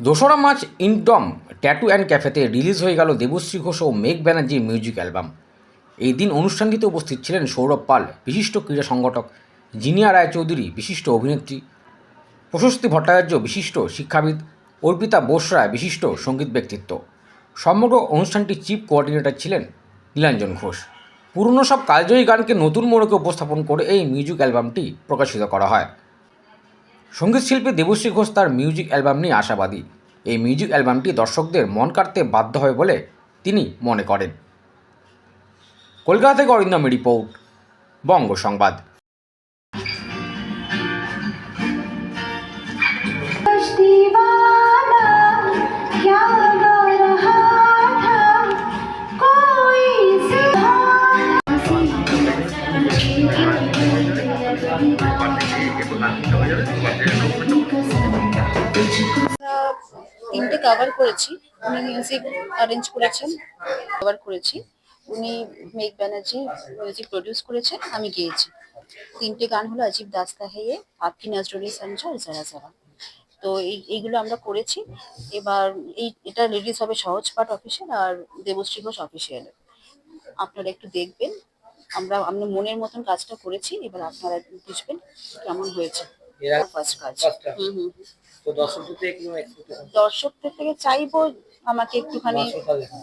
দোসরা March ইনডম tattoo and ক্যাফেতে release হয়ে গেল দেবশ্রী ঘোষ ও মেঘ ব্যানার্জির মিউজিক অ্যালবাম। এই দিন অনুষ্ঠানটিতে উপস্থিত ছিলেন সৌরভ পাল, বিশিষ্ট ক্রীড়া সংগঠক, জিনিয়া রায়চৌধুরী, বিশিষ্ট অভিনেত্রী, প্রশস্তি ভট্টাচার্য, বিশিষ্ট শিক্ষাবিদ, অর্পিতা বোস রায়, বিশিষ্ট সংগীত ব্যক্তিত্ব। সমগ্র অনুষ্ঠানটির চিফ কোঅর্ডিনেটর ছিলেন নীলাঞ্জন ঘোষ। পুরনো সব কালজয়ী গানকে নতুন মোড়কে উপস্থাপন করে এই মিউজিক অ্যালবামটি প্রকাশিত করা হয়। সঙ্গীতশিল্পী দেবশ্রী ঘোষ তার মিউজিক অ্যালবাম নিয়ে আশাবাদী। এই মিউজিক অ্যালবামটি দর্শকদের মন কাটতে বাধ্য হয় বলে তিনি মনে করেন। কলকাতা থেকে অরিন্দম রিপোর্ট, বঙ্গ সংবাদ। Thank you. তিনটে কভার করেছি। উনি মিউজিক অ্যারেঞ্জ করেছেন কভার করেছি। উনি মেঘ ব্যানার্জি মিউজিক প্রডিউস করেছেন, আমি গেয়েছি। তিনটে গান হলো অজিব দাস্তা হেয়ে আপকি নজরুলি সঞ্জা আর যারা যারা। তো এই, এইগুলো আমরা করেছি। এবার এই, এটা রিলিজ হবে সহজ পাঠ অফিসিয়াল আর দেবশ্রী ঘোষ অফিসিয়াল আপনারা একটু দেখবেন। আমরা আমরা মনের মতন কাজটা করেছি এবার আপনারা বুঝবেন কেমন হয়েছে ফার্স্ট কাজ। হুম হুম হুম। দর্শকদের থেকে চাইব আমাকে একটুখানি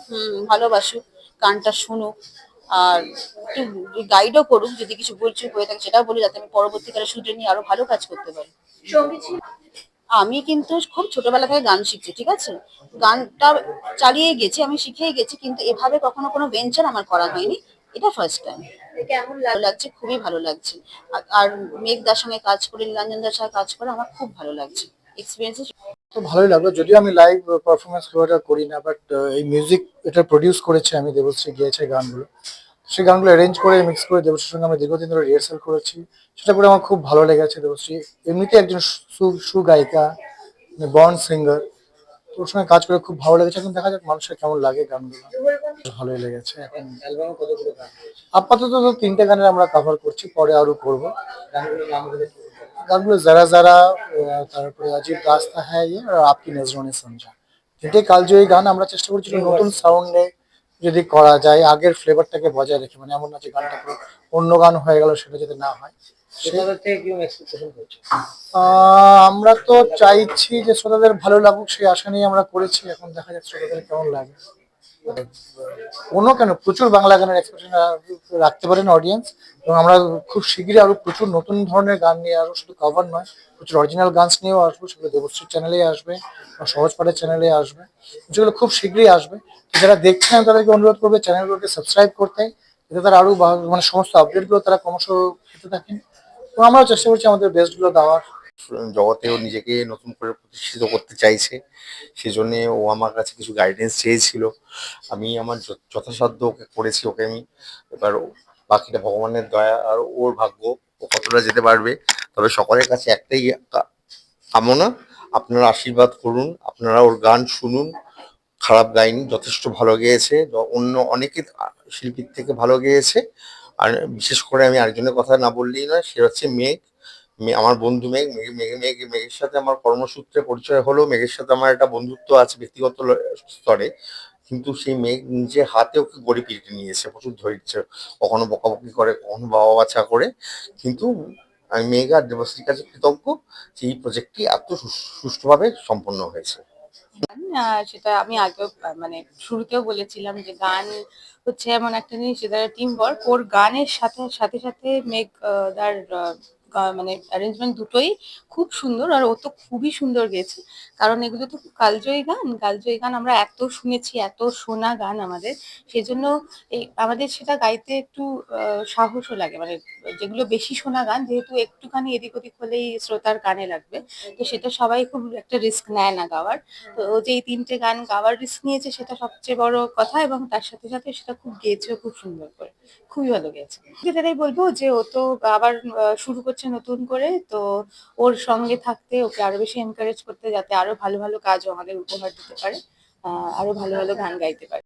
হুম ভালোবাসুক গানটা শুনুক আর একটু গাইডও করুক যদি কিছু ভুলচুক হয়ে থাকে সেটাও বলি যাতে আমি পরবর্তীকালে শুটে নিয়ে আরও ভালো কাজ করতে পারি। আমি কিন্তু খুব ছোটবেলা থেকে গান শিখছি ঠিক আছে? গানটা চালিয়ে গেছি আমি শিখেই গেছি কিন্তু এভাবে কখনো কোনো ভেঞ্চার আমার করা হয়নি। এটা ফার্স্ট টাইম ভালো লাগছে খুবই ভালো লাগছে। আর- আর মেঘদার সঙ্গে কাজ করে নীলাঞ্জন দার সঙ্গে কাজ করে আমার খুব ভালো লাগছে। এক্সপিরিয়েন্স তো ভালোই লাগল যদিও আমি লাইভ পারফরমেন্স খুব একটা করি না বাট এই মিউজিক এটা প্রডিউস করেছে আমি দেবশ্রী গিয়েছে গানগুলো। সেই গানগুলো অ্যারেঞ্জ করে মিক্স করে দেবশ্রীর সঙ্গে আমি দীর্ঘদিন ধরে রিহার্সাল করেছি। সেটা করে আমার খুব ভালো লেগেছে দেবশ্রী। এমনিতে একজন সু- সুগায়িকা বর্ন সিঙ্গার তোর সঙ্গে কাজ করে খুব ভালো লেগেছে। এখন দেখা যাক মানুষের কেমন লাগে গানগুলো। ভালোই লেগেছে। এখন আপাতত তো তিনটে গানের আমরা কভার করছি, পরে আরও করব? গানগুলো যারা যারা তারপরে অজিব রাস্তা হ্যাঁ ইয়ে আর আপকি নজরনে সমঝা তিনটে কালজয়ী গান আমরা চেষ্টা করছি নতুন সাউন্ডে যদি করা যায়, আগের ফ্লেভারটাকে বজায় রেখে মানে এমন না যে গানটা অন্য গান হয়ে গেল, সেটা যাতে না হয়। আমরা তো চাইছি যে শ্রোতাদের ভালো লাগুক সেই আশা নিয়ে আমরা করেছি। এখন দেখা যাচ্ছে শ্রোতাদের কেমন লাগে। কোনো কেন প্রচুর বাংলা গানের এক্সপ্রেশন রাখতে পারেন অডিয়েন্স এবং আমরা খুব শীঘ্রই আরও প্রচুর নতুন ধরনের গান নিয়ে আরও শুধু কভার নয় প্রচুর অরিজিনাল গানস নিয়েও আসব সেগুলো দেবশ্রীর চ্যানেলে আসবে বা সহজ পাঠের চ্যানেলে আসবে। যেগুলো খুব শীঘ্রই আসবে। যারা দেখছেন তাদেরকে অনুরোধ করবে চ্যানেলগুলোকে সাবস্ক্রাইব করতে। যাতে তারা আরও মানে সমস্ত আপডেটগুলো তারা ক্রমশ পেতে থাকেন। এবং আমরাও চেষ্টা করছি আমাদের বেস্টগুলো দেওয়ার। জগতেও নিজেকে নতুন করে প্রতিষ্ঠিত করতে চাইছে। সেজন্য ও আমার কাছে কিছু গাইডেন্স চেয়েছিল। আমি আমার যথাসাধ্য ওকে করেছি ওকে আমি। এবার বাকিটা ভগবানের দয়া আর ওর ভাগ্য ও কতটা যেতে পারবে, তবে সকলের কাছে একটাই কামনা, আপনারা আশীর্বাদ করুন, আপনারা ওর গান শুনুন, খারাপ গাইনি, যথেষ্ট ভালো গেয়েছে অন্য অনেকে শিল্পীর থেকে ভালো গেয়েছে। আর বিশেষ করে আমি আরেকজনের কথা না বললেই নয়, সে হচ্ছে মেঘ। আমার বন্ধু মেঘ। মেঘ মেঘ মেঘ মেঘের সাথে আমার কর্মসূত্রে পরিচয় হলো। মেঘের সাথে আমার একটা বন্ধুত্ব আছে, ব্যক্তিগত স্তরে। কিন্তু সেই মেঘ নিজে হাতে ওকে গড়ে পিটে নিয়েছে, প্রচুর ধৈর্য। কখনো বকাবকি করে, কখনো বাবা বাছা করে। কিন্তু আমি মেঘ আর দেবশ্রীর কাছে কৃতজ্ঞ যে এই প্রজেক্টটি এত সুষ্ঠুভাবে সম্পন্ন হয়েছে। সেটা আমি আগেও মানে শুরুতেও বলেছিলাম যে গান হচ্ছে এমন একটা জিনিস যেটা টিম ওয়ার্ক, ওর গানের সাথে সাথে সাথে মেঘ তার মানে অ্যারেঞ্জমেন্ট দুটোই খুব সুন্দর আর ও তো খুবই সুন্দর গেয়েছে। কারণ এগুলো তো কালজয়ী গান কালজয়ী গান আমরা এত শুনেছি, এত শোনা গান আমাদের। সেজন্য এই আমাদের সেটা গাইতে একটু সাহসও লাগে। মানে যেগুলো বেশি শোনা গান, যেহেতু একটুখানি এদিক ওদিক হলেই শ্রোতার কানে লাগবে, তো সেটা সবাই খুব একটা রিস্ক নেয় না গাওয়ার। তো ও যে এই তিনটে গান গাওয়ার রিস্ক নিয়েছে, সেটা সবচেয়ে বড় কথা এবং তার সাথে সাথে সেটা খুব গেয়েছেও খুব সুন্দর করে। খুবই ভালো গেয়েছে। যেটাই বলব যে ও তো আবার শুরু করছে নতুন করে, তো ওর সঙ্গে থাকতে ওকে আরও বেশি এনকারেজ করতে যাতে আরও ভালো ভালো কাজ আমাদের উপহার দিতে পারে আরও ভালো ভালো গান গাইতে পারে।